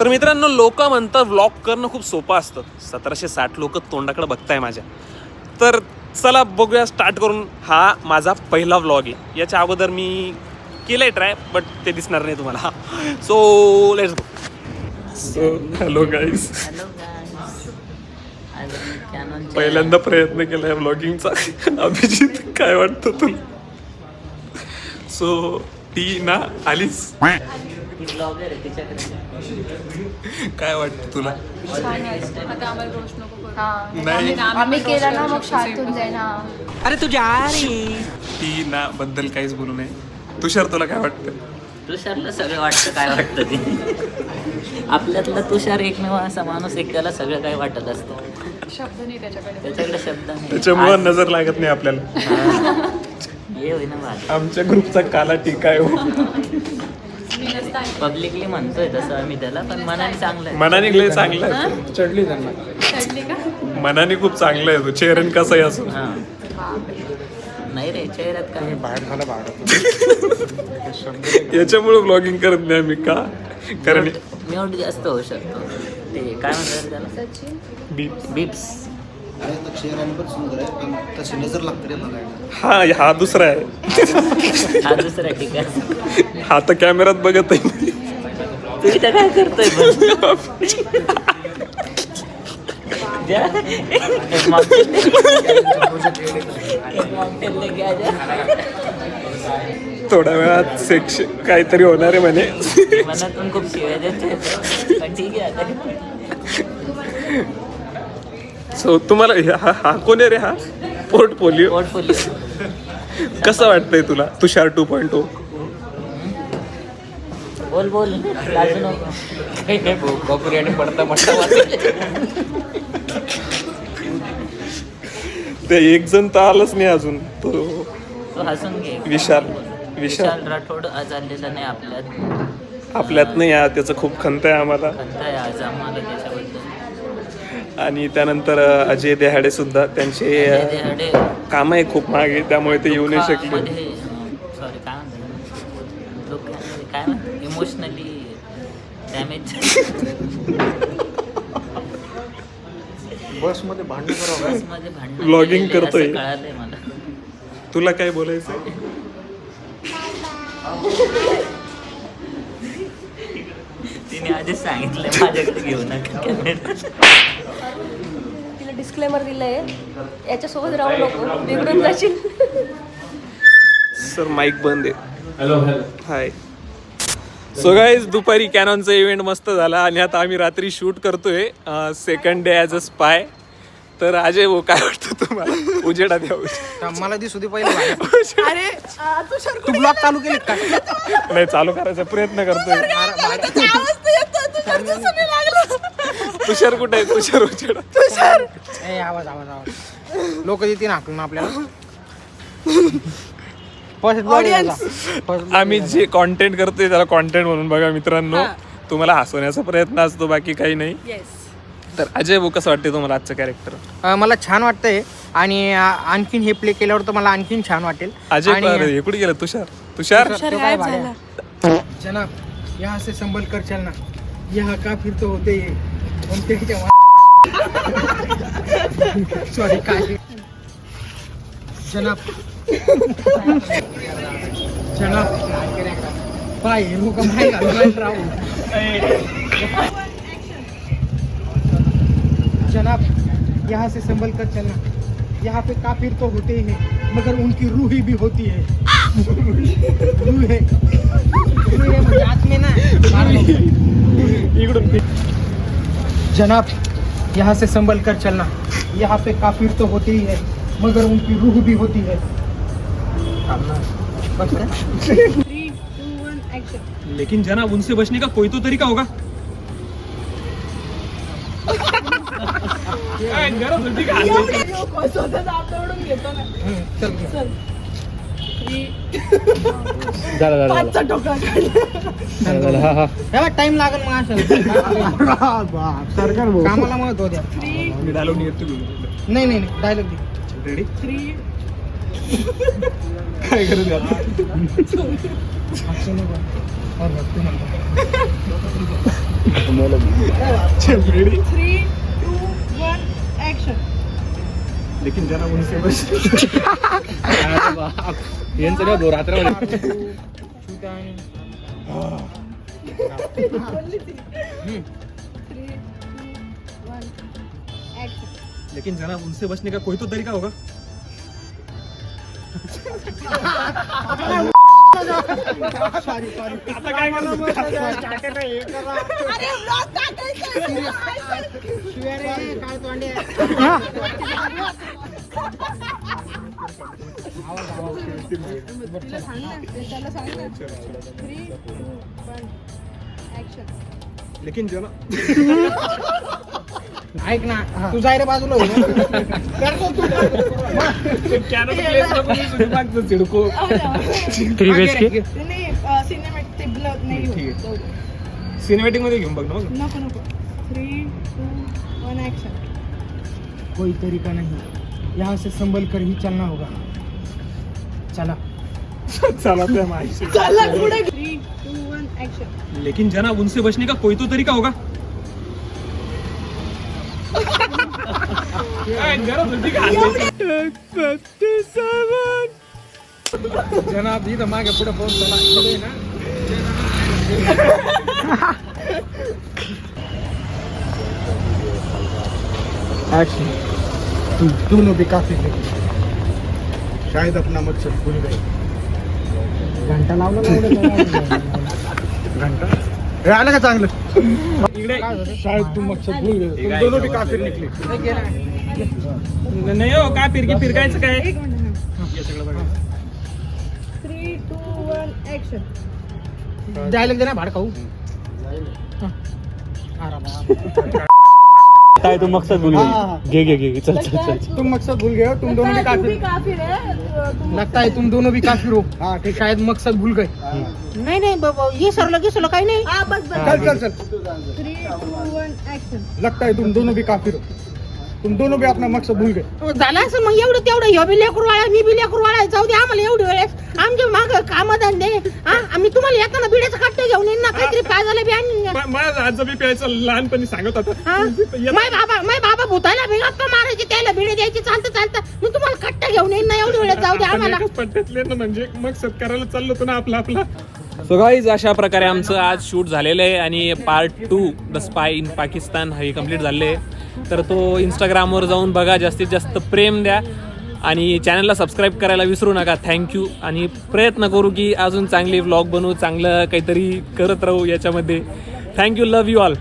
तर मित्रांनो लोक म्हणतात व्लॉग करणं खूप सोपं असतं. सतराशे साठ लोक तोंडाकडे बघताय माझ्या. तर चला बघूया स्टार्ट करून. हा माझा पहिला व्लॉग आहे. याच्या अगोदर मी केलंय ट्राय बट ते दिसणार नाही तुम्हाला. So let's go so hello guys पहिल्यांदा प्रयत्न केलाय व्लॉगिंगचा अभिजित काय वाटतं तुला? सो ती ना ती काय वाटतं तुला? नाही. आम्ही केला ना मग जाईन हा. ती ना बद्दल काहीच बोलू नये. तुषार तुला काय वाटतं? तुषारला सगळं वाटतं काय वाटतं ते? आपल्यातला तुषार एकमेव असा माणूस एक त्याला सगळं काय वाटत असतं. त्याच्याकडे. शब्द नाही. त्याच्यामुळे नजर लागत नाही आपल्याला. हे. होईना आमच्या ग्रुपचा काला टीका आहे हो. पब्लिकली म्हणतोय तसं आम्ही त्याला पण मनाने चांगलं आहे मनाने लय चांगला आहे चढली त्यांना. मनाने खूप चांगला आहे तो. चेहऱ्यान कसाही असो. हा. नाही रे चेहऱ्यात काय? बाहेर झाला बाहेर याच्यामुळे ब्लॉगिंग करत नाही आम्ही का? कारण म्यूट जास्त होऊ शकतो. ते काय म्हणतात त्याला? सचिन बिप्स हा हा दुसरा आहे. हा दुसरा हा तर कॅमेरात बघत आहे. काय करतोय. थोड्या वेळात सेक्श काहीतरी होणार आहे म्हणे. मनातून खूप शिवाय देतोय पण ठीक आहे आता. सो तुम्हाला हा हा कोण आहे रे हा? पोर्टफोलिओ पोर्टफोलिओ कसं वाटतंय तुला? तुषार टू पॉईंट टू बोल बोल. ते एक जण तर आलंच नाही अजून. तो तू हसून घे. विशाल. विशाल. राठोड आज आलेला नाही आपल्यात. आपल्यात नाही या त्याचं खूप खंत आहे आम्हाला. खंत आहे आज आम्हाला त्याच्याबद्दल. आणि त्यानंतर अजय देहाडे सुद्धा त्यांचे काम आहे खूप मागे त्यामुळे ते येऊ नाही शकले. सॉरी काय इमोशनली डॅमेज बसमध्ये भांडण करावं केलेलं करतोय. तुला काय बोलायचं तिने आधीच सांगितलंय माझ्याकडे घेऊ नका. कॅमेरा डिस्क्लेमर दिलंय. याच्यासोबत राहू नको. बिघडून जाशील. सर माईक बंद आहे. हॅलो हाय सो गाईज दुपारी कॅनॉनचा इव्हेंट मस्त झाला आणि आता आम्ही रात्री शूट करतोय second day as a spy तर अजय भाऊ काय वाटतं तुम्हाला? उजेडा द्या उजेड. मला दिसू दे पहिले बाहेर. तू ब्लॉग चालू केले काय नाही चालू करायचा प्रयत्न करतोय. तुषार कुठे आहे? तुषार उजेडा ए आवाज आवाज आवाज. लोक येतील हाकलून आपल्याला. First आहे. First आम्ही जे कॉन्टेंट करतोय त्याला कॉन्टेंट म्हणून बघा मित्रांनो. तुम्हाला हसवण्याचा प्रयत्न असतो बाकी काही नाही. तर अजय भाऊ कसं वाटते तुम्हाला आजचं कॅरेक्टर अं, मला छान वाटतंय. आणि अं, आणखीन हे प्ले केल्यावर तर मला आणखीन छान वाटेल. अजय हे कुठे गेलं? तुषार? तुषार? तो काय भाड्या? जनाब यहाँ से संभल कर चलना. यहाँ का फिर तो होते ही ही सॉरी जनाब जनाब का माय घालून जनाब यहाँ से संभल कर चलना। यहाँ पे काफिर तो होते ही हैं मगर उनकी रूही भी होती है। रूह है। रूह है आत्मे ना। इकडून जनाब यहाँ से संभल कर चलना। यहाँ पे काफिर तो होते ही है मगर उनकी रूह भी होती है। है? लेकिन जनाब उनसे बचने का कोई तो तरीका होगा। हम्म, चल घे. टाइम लागेल मग असं कामाला महत्त्व द्या. मी डायलॉग नाही येत नाही नाही नाही. डायलॉग दे. रेडी काय नको. बघ, तू म्हणतो. थ्री लेकिन जना उनसे बस यांचं नाही दो रात्र लेकिन जना उनसे बचने का कोई तो तरीका होगा. आता काय काय तोंडे तुला सांग ना त्याला सांग ना थ्री टू वन ऍक्शन लेकिन ऐक ना तू जाय रे बाजूला हो. करतो तू. चिडको मागे रे. नाही सिनेमॅटिक ते नाही होत. सिनेमॅटिकमध्ये घेऊन बघ ना मग. नको नको थ्री टू वन ऍक्शन कोई तरीका नहीं यहाँ से संभल कर ही चलना होगा। चला। चला त्या माहिती थ्री टू वन ऍक्शन लेकिन जना उनसे बचने का कोई तो तरीका होगा। जनाब इथं मागे पुढे फ़ोन चला। ना दोनों भी काफी थे शायद अपना मकसद भूल गए घंटा लावलं घंटा? हे आलं का चांगलं? शायद तुम मकसद भूल गए तुम दोनों भी काफिर निकले नाही हो काय फिरकी फिरकायचं काय? एक minute. Three two one action dialogue दे ना भाड खाऊ. काय तू मकसद बोल घे घे घे चल चल चल तुम मकसद भूल गए हो तुम दोनों भी काफिर काफी रे. लगता है तुम दोनों भी काफिर हो हाँ ठीक शायद मकसद भूल गए। नहीं नहीं बाबा ये सरलं की सरलं काही नाही। हा बस बस। चल चल चल। थ्री टू वन ऍक्शन लगता है तुम दोनों भी काफिर हो तुम दोनों भी अपना मकसद भूल गए झालं असं मग एवढं तेवढं ह्यो बी लेकरू वाळा मी बी लेकरू वाळा जाऊ दे आम्हाला एवढी वेळेस आमचे माग काम धंदे हा? आम्ही तुम्हाला येताना बिड्याचं कट्टे घेऊन येईन ना काहीतरी पाजायला बी आणून द्या. माझा आजचा बी प्यायचं लहानपणी सांगत होता. हा? माय बाबा माय बाबा भूताला बी गप्पा मारायचे त्याला बिडे द्यायची चालतं चालतं. मी तुम्हाला कट्टे घेऊन येईन ना एवढी वेळेस जाऊ दे आम्हाला. पट्ट्यातले ना म्हणजे मग सत्काराला चाललो होतो ना आपला आपला. सो गाईज अशा प्रकारे आमचं आज शूट झालेलं आहे आणि part two the spy in Pakistan हे कंप्लीट झालेलं आहे. तर तो इंस्टाग्रामवर जाऊन बघा जास्तीत जास्त प्रेम द्या आणि चॅनलला सबस्क्राईब करायला विसरू नका. थँक्यू आणि प्रयत्न करू की अजून चांगली व्लॉग बनवू चांगलं काहीतरी करत राहू याच्यामध्ये. Thank you love you all